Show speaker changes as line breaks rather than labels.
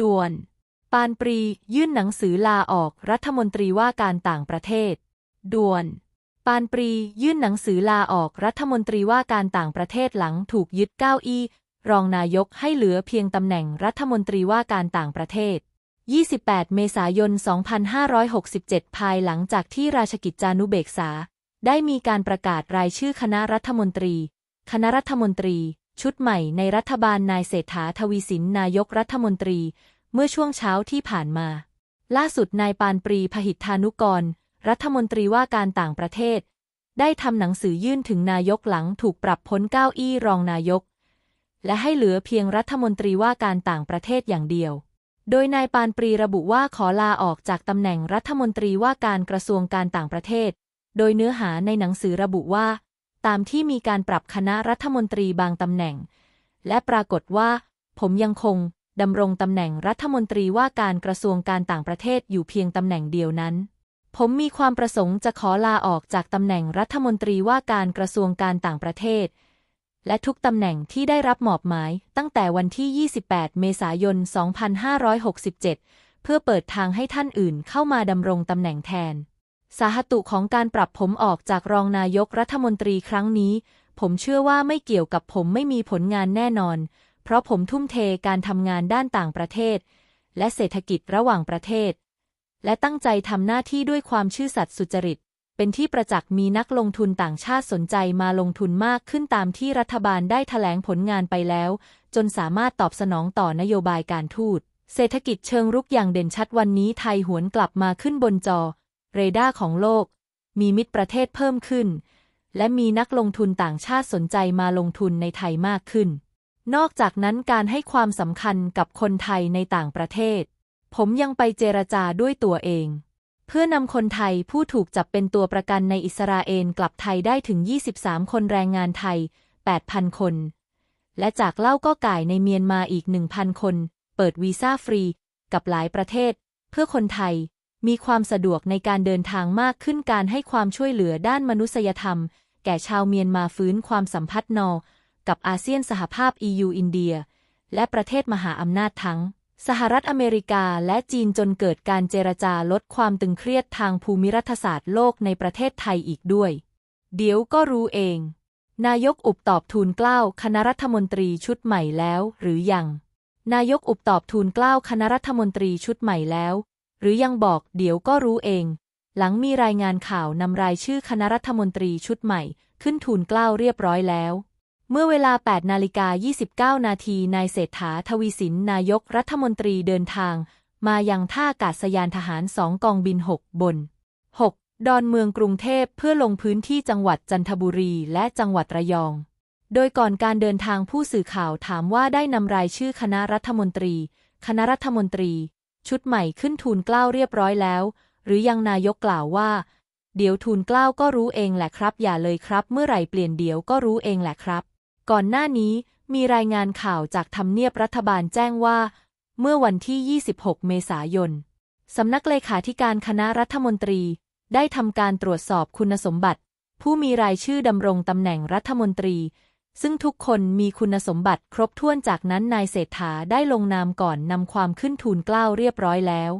ด่วน ปานปรี ยื่นหนังสือลาออกรัฐมนตรีว่าการต่างประเทศ ด่วน ปานปรี ยื่นหนังสือลาออกรัฐมนตรีว่าการต่างประเทศหลังถูกยึดเก้าอี้ รองนายกให้เหลือเพียงตำแหน่งรัฐมนตรีว่าการต่างประเทศ28 เมษายน 2567 ภายหลังจากที่ราชกิจจานุเบกษา ได้มีการประกาศรายชื่อคณะรัฐมนตรี คณะรัฐมนตรี ชุดใหม่ในรัฐบาลนายเศรษฐาทวีสินนายกรัฐมนตรี เมื่อช่วงเช้าที่ผ่านมา ล่าสุดนายปานปรีพหิทธานุกร รัฐมนตรีว่าการต่างประเทศ ได้ทำหนังสือยื่นถึงนายกหลังถูกปรับพ้นเก้าอี้รองนายก และให้เหลือเพียงรัฐมนตรีว่าการต่างประเทศอย่างเดียว โดยนายปานปรีระบุว่าขอลาออกจากตำแหน่งรัฐมนตรีว่าการกระทรวงการต่างประเทศ โดยเนื้อหาในหนังสือระบุว่า ตามที่มีการปรับคณะรัฐมนตรีบางตำแหน่ง และปรากฏว่า ผมยังคงดำรงตำแหน่งรัฐมนตรีว่าการกระทรวงการต่างประเทศอยู่เพียงตำแหน่งเดียวนั้น ผมมีความประสงค์จะขอลาออกจากตำแหน่งรัฐมนตรีว่าการกระทรวงการต่างประเทศ และทุกตำแหน่งที่ได้รับมอบหมายตั้งแต่วันที่ 28 เมษายน 2567 เพื่อเปิดทางให้ท่านอื่นเข้ามาดำรงตำแหน่งแทน สาหตุของการปรับผมออกจากรองนายกรัฐมนตรีครั้งนี้ ผมเชื่อว่าไม่เกี่ยวกับผมไม่มีผลงานแน่นอน เพราะผมทุ่มเทการทำงานด้านต่างประเทศ และเศรษฐกิจระหว่างประเทศ และตั้งใจทำหน้าที่ด้วยความชื่อสัตย์สุจริต เป็นที่ประจักษ์มีนักลงทุนต่างชาติสนใจมาลงทุนมากขึ้นตามที่รัฐบาลได้แถลงผลงานไปแล้ว จนสามารถตอบสนองต่อนโยบายการทูตเศรษฐกิจเชิงรุกอย่างเด่นชัดวันนี้ไทยหวนกลับมาขึ้นบนจอ เรดาร์ของโลก มีมิตรประเทศเพิ่มขึ้น และมีนักลงทุนต่างชาติสนใจมาลงทุนในไทยมากขึ้น นอกจากนั้นการให้ความสำคัญกับคนไทยในต่างประเทศ ผมยังไปเจรจาด้วยตัวเอง เพื่อนำคนไทยผู้ถูกจับเป็นตัวประกันในอิสราเอลกลับไทยได้ถึง 23 คนแรงงานไทย 8,000 คน และจากเล่าก็ก่ายในเมียนมาอีก 1,000 คน เปิดวีซ่าฟรีกับหลายประเทศ เพื่อคนไทย มีความสะดวกในการเดินทางมากขึ้นการให้ความช่วยเหลือด้านมนุษยธรรม แก่ชาวเมียนมาฟื้นความสัมพันธ์นอ กับอาเซียนสหภาพ EU อินเดีย และประเทศมหาอำนาจทั้ง สหรัฐอเมริกาและจีนจนเกิดการเจรจาลดความตึงเครียดทางภูมิรัฐศาสตร์โลกในประเทศไทยอีกด้วย เดี๋ยวก็รู้เอง นายกอุบตอบทูลเกล้าคณะรัฐมนตรีชุดใหม่แล้วหรือยังนายกอุบตอบทูลเกล้าคณะรัฐมนตรีชุดใหม่แล้ว หรือยังบอกเดี๋ยวก็รู้เอง หลังมีรายงานข่าวนำรายชื่อคณะรัฐมนตรีชุดใหม่ ขึ้นทูลเกล้าเรียบร้อยแล้ว เมื่อเวลา 8 นาฬิกา 29 นาทีนายเศรษฐาทวีสินนายกรัฐมนตรีเดินทาง มายังท่าอากาศยานทหารสองกองบิน 6 บน 6 ดอนเมืองกรุงเทพเพื่อลงพื้นที่จังหวัดจันทบุรีและจังหวัดระยอง โดยก่อนการเดินทางผู้สื่อข่าวถามว่าได้นำรายชื่อคณะรัฐมนตรี คณะรัฐมนตรี ชุดใหม่ขึ้นทูลเกล้าเรียบร้อยแล้ว หรือยังนายกกล่าวว่า เดี๋ยวทูลเกล้าก็รู้เองแหละครับ อย่าเลยครับ เมื่อไหร่เปลี่ยนเดี๋ยวก็รู้เองแหละครับ ก่อนหน้านี้มีรายงานข่าวจากทำเนียบรัฐบาลแจ้งว่า เมื่อวันที่ 26 เมษายนสำนักเลขาธิการคณะรัฐมนตรี ได้ทำการตรวจสอบคุณสมบัติ ผู้มีรายชื่อดำรงตำแหน่งรัฐมนตรี ซึ่งทุกคนมีคุณสมบัติครบถ้วนจากนั้นนายเศรษฐาได้ลงนามก่อนนำความขึ้นทูลเกล้าเรียบร้อยแล้ว